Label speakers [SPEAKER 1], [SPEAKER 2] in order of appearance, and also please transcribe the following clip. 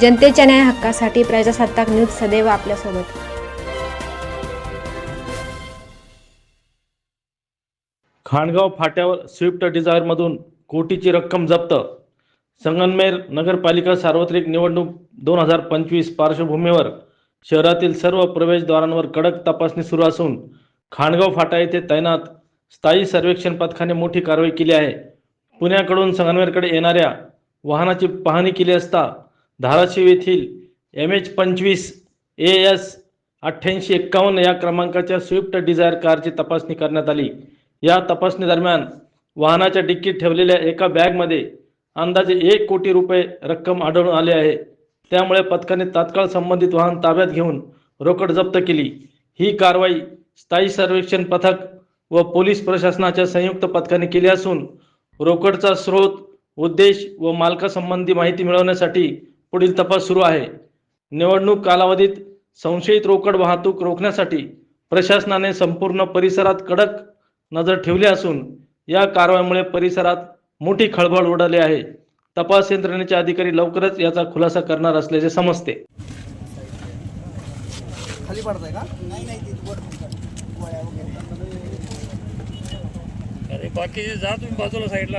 [SPEAKER 1] जनतेच्या न्याय हक्कासाठी प्रजासत्ताक न्यूज सदैव आपल्यासोबत.
[SPEAKER 2] खाणगाव फाट्यावर स्विफ्ट डिझायरमधून कोटीची रक्कम जप्त. संगनमेर नगरपालिका सार्वत्रिक निवडणूक दोन हजार पंचवीस पार्श्वभूमीवर शहरातील सर्व प्रवेशद्वारांवर कडक तपासणी सुरू असून खाणगाव फाटा येथे तैनात स्थायी सर्वेक्षण पथकाने मोठी कारवाई केली आहे. पुण्याकडून संगनमेरकडे येणाऱ्या वाहनाची पाहणी केली असता धाराशिव येथील एम एच पंचवीस ए एस अठ्ठ्याऐंशी एक्कावन्न या क्रमांकाच्या स्विफ्ट डिझायर कारची तपासणी करण्यात आली. या तपासणी दरम्यान वाहनाच्या डिक्कीत ठेवलेल्या एका बॅगमध्ये अंदाजे एक कोटी रुपये रक्कम आढळून आली आहे. त्यामुळे पथकाने तात्काळ संबंधित वाहन ताब्यात घेऊन रोकड जप्त केली. ही कारवाई स्थायी सर्वेक्षण पथक व पोलीस प्रशासनाच्या संयुक्त पथकाने केली असून रोकडचा स्रोत उद्देश व मालकासंबंधी माहिती मिळवण्यासाठी पुढील तपास सुरू आहे. निवडणूक कालावधीत संशयित रोकड वाहतूक रोखण्यासाठी प्रशासनाने संपूर्ण परिसरात कडक नजर ठेवली असून या कारवाईमुळे परिसरात मोठी खळबळ उडाली आहे. तपास यंत्रणेचे अधिकारी लवकरच याचा खुलासा करणार असल्याचे समजते.
[SPEAKER 3] खाली पडताय का? नाही नाही
[SPEAKER 4] बाकी जा तुम्ही बाजूला साईडला.